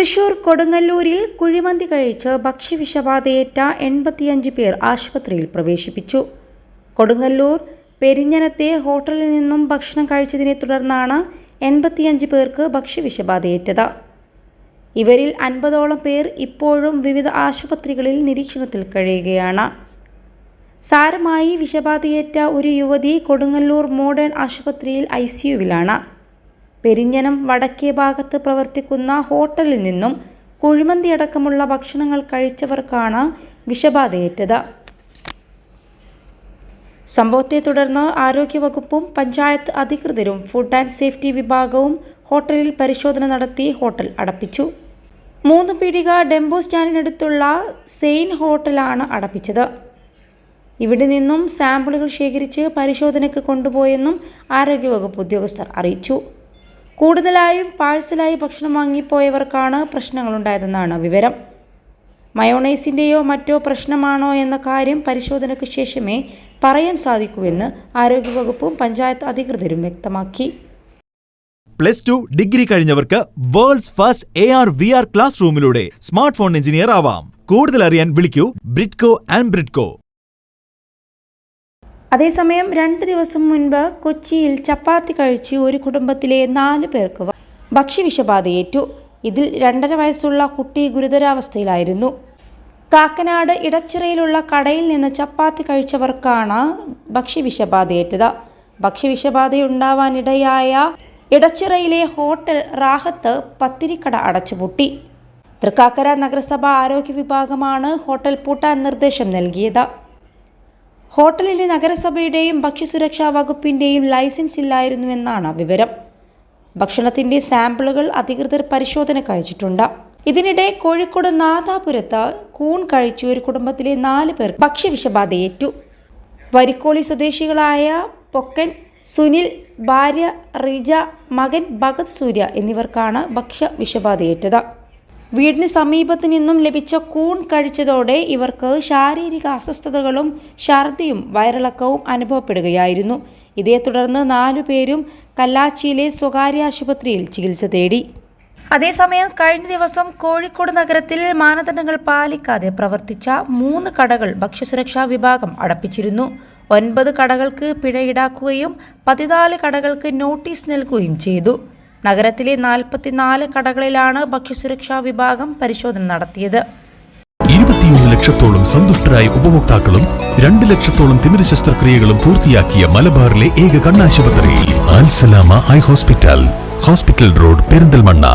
തൃശൂർ കൊടുങ്ങല്ലൂരിൽ കുഴിമന്തി കഴിച്ച് ഭക്ഷ്യവിഷബാധയേറ്റ എൺപത്തിയഞ്ച് പേർ ആശുപത്രിയിൽ പ്രവേശിപ്പിച്ചു. കൊടുങ്ങല്ലൂർ പെരിഞ്ഞനത്തെ ഹോട്ടലിൽ നിന്നും ഭക്ഷണം കഴിച്ചതിനെ തുടർന്നാണ് എൺപത്തിയഞ്ച് പേർക്ക് ഭക്ഷ്യവിഷബാധയേറ്റത്. ഇവരിൽ അൻപതോളം പേർ ഇപ്പോഴും വിവിധ ആശുപത്രികളിൽ നിരീക്ഷണത്തിൽ കഴിയുകയാണ്. സാരമായി വിഷബാധയേറ്റ ഒരു യുവതി കൊടുങ്ങല്ലൂർ മോഡേൺ ആശുപത്രിയിൽ ഐ സിയുവിലാണ് പെരിഞ്ഞനം വടക്കേ ഭാഗത്ത് പ്രവർത്തിക്കുന്ന ഹോട്ടലിൽ നിന്നും കുഴിമന്തി അടക്കമുള്ള ഭക്ഷണങ്ങൾ കഴിച്ചവർക്കാണ് വിഷബാധയേറ്റത്. സംഭവത്തെ തുടർന്ന് ആരോഗ്യവകുപ്പും പഞ്ചായത്ത് അധികൃതരും ഫുഡ് ആൻഡ് സേഫ്റ്റി വിഭാഗവും ഹോട്ടലിൽ പരിശോധന നടത്തി ഹോട്ടൽ അടപ്പിച്ചു. മൂന്ന് പീടിക ഡെംബോ സ്റ്റാൻഡിനടുത്തുള്ള സെയിൻ ഹോട്ടലാണ് അടപ്പിച്ചത്. ഇവിടെ നിന്നും സാമ്പിളുകൾ ശേഖരിച്ച് പരിശോധനയ്ക്ക് കൊണ്ടുപോയെന്നും ആരോഗ്യവകുപ്പ് ഉദ്യോഗസ്ഥർ അറിയിച്ചു. കൂടുതലായും പാഴ്സലായി ഭക്ഷണം വാങ്ങിപ്പോയവർക്കാണ് പ്രശ്നങ്ങളുണ്ടായതെന്നാണ് വിവരം. മയോണൈസിന്റെയോ മറ്റോ പ്രശ്നമാണോ എന്ന കാര്യം പരിശോധനയ്ക്ക് ശേഷമേ പറയാൻ സാധിക്കൂവെന്ന് ആരോഗ്യവകുപ്പും പഞ്ചായത്ത് അധികൃതരും വ്യക്തമാക്കി. Plus two degree കഴിഞ്ഞവർക്ക് world's first A R V R class റൂമിലൂടെ smart phone engineer ആവാം. കൂടുതൽ അറിയാൻ വിളിക്കൂ ബ്രിഡ്കോ ആൻഡ് ബ്രിഡ്കോ. അതേസമയം രണ്ട് ദിവസം മുൻപ് കൊച്ചിയിൽ ചപ്പാത്തി കഴിച്ച് ഒരു കുടുംബത്തിലെ നാല് പേർക്ക് ഭക്ഷ്യവിഷബാധയേറ്റു. ഇതിൽ രണ്ടര വയസ്സുള്ള കുട്ടി ഗുരുതരാവസ്ഥയിലായിരുന്നു. കാക്കനാട് ഇടച്ചിറയിലുള്ള കടയിൽ നിന്ന് ചപ്പാത്തി കഴിച്ചവർക്കാണ് ഭക്ഷ്യവിഷബാധയേറ്റത്. ഭക്ഷ്യവിഷബാധയുണ്ടാവാനിടയായ ഇടച്ചിറയിലെ ഹോട്ടൽ റാഹത്ത് പത്തിരിക്കട അടച്ചുപൂട്ടി. തൃക്കാക്കര നഗരസഭ ആരോഗ്യ വിഭാഗമാണ് ഹോട്ടൽ പൂട്ടാൻ നിർദ്ദേശം നൽകിയത്. ഹോട്ടലിന് നഗരസഭയുടെയും ഭക്ഷ്യസുരക്ഷാ വകുപ്പിന്റെയും ലൈസൻസ് ഇല്ലായിരുന്നുവെന്നാണ് വിവരം. ഭക്ഷണത്തിന്റെ സാമ്പിളുകൾ അധികൃതർ പരിശോധനയ്ക്ക് അയച്ചിട്ടുണ്ട്. ഇതിനിടെ കോഴിക്കോട് നാദാപുരത്ത് കൂൺ കഴിച്ചു ഒരു കുടുംബത്തിലെ നാല് പേർ ഭക്ഷ്യവിഷബാധയേറ്റു വരിക്കോളി സ്വദേശികളായ പൊക്കൻ സുനിൽ ഭാര്യ റിജ മകൻ ഭഗത് സൂര്യ എന്നിവർക്കാണ് ഭക്ഷ്യവിഷബാധയേറ്റത്. വീടിന് സമീപത്തു നിന്നും ലഭിച്ച കൂൺ കഴിച്ചതോടെ ഇവർക്ക് ശാരീരിക അസ്വസ്ഥതകളും ഛർദിയും വയറിളക്കവും അനുഭവപ്പെടുകയായിരുന്നു. ഇതേ തുടർന്ന് നാലുപേരും കല്ലാച്ചിയിലെ സ്വകാര്യ ആശുപത്രിയിൽ ചികിത്സ തേടി. അതേസമയം കഴിഞ്ഞ ദിവസം കോഴിക്കോട് നഗരത്തിൽ മാനദണ്ഡങ്ങൾ പാലിക്കാതെ പ്രവർത്തിച്ച മൂന്ന് കടകൾ ഭക്ഷ്യസുരക്ഷാ വിഭാഗം അടപ്പിച്ചിരുന്നു. ഒൻപത് കടകൾക്ക് പിഴ ഈടാക്കുകയും പതിനാല് കടകൾക്ക് നോട്ടീസ് നൽകുകയും ചെയ്തു. നഗരത്തിലെ നാൽപ്പത്തിനാല് കടകളിലാണ് ഭക്ഷ്യസുരക്ഷാ വിഭാഗം പരിശോധന നടത്തിയത്. ഇരുപത്തിയൊന്ന് ലക്ഷത്തോളം സന്തുഷ്ടരായ ഉപഭോക്താക്കളും രണ്ട് ലക്ഷത്തോളം തിമിര ശസ്ത്രക്രിയകളും പൂർത്തിയാക്കിയ മലബാറിലെ ഏക കണ്ണാശുപത്രി Alsalama eye hospital. Hospital road Perinthalmanna.